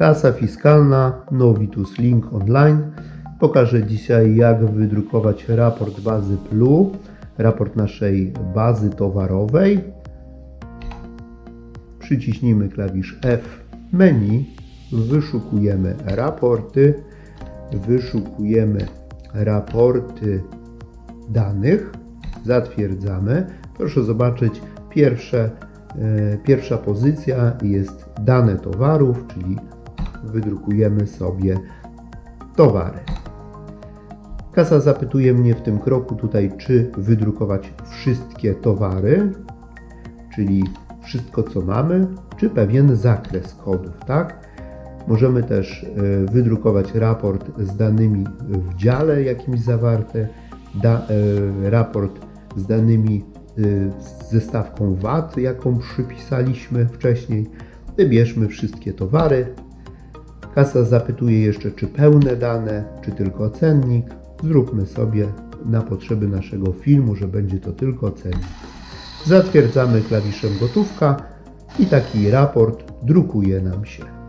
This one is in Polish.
Kasa fiskalna Novitus Link Online. Pokażę dzisiaj jak wydrukować raport bazy PLU, raport naszej bazy towarowej. Przyciśnijmy klawisz F menu, wyszukujemy raporty, wyszukujemy raporty danych, zatwierdzamy. Proszę zobaczyć, pierwsze, e, pierwsza pozycja jest dane towarów, czyli wydrukujemy sobie towary. Kasa zapytuje mnie w tym kroku tutaj, czy wydrukować wszystkie towary, czyli wszystko co mamy, czy pewien zakres kodów, tak? Możemy też e, wydrukować raport z danymi w dziale jakimś zawarte, da, e, raport z danymi e, z zestawką VAT, jaką przypisaliśmy wcześniej. Wybierzmy wszystkie towary. Kasa zapytuje jeszcze, czy pełne dane, czy tylko cennik. Zróbmy sobie na potrzeby naszego filmu, że będzie to tylko cennik. Zatwierdzamy klawiszem gotówka i taki raport drukuje nam się.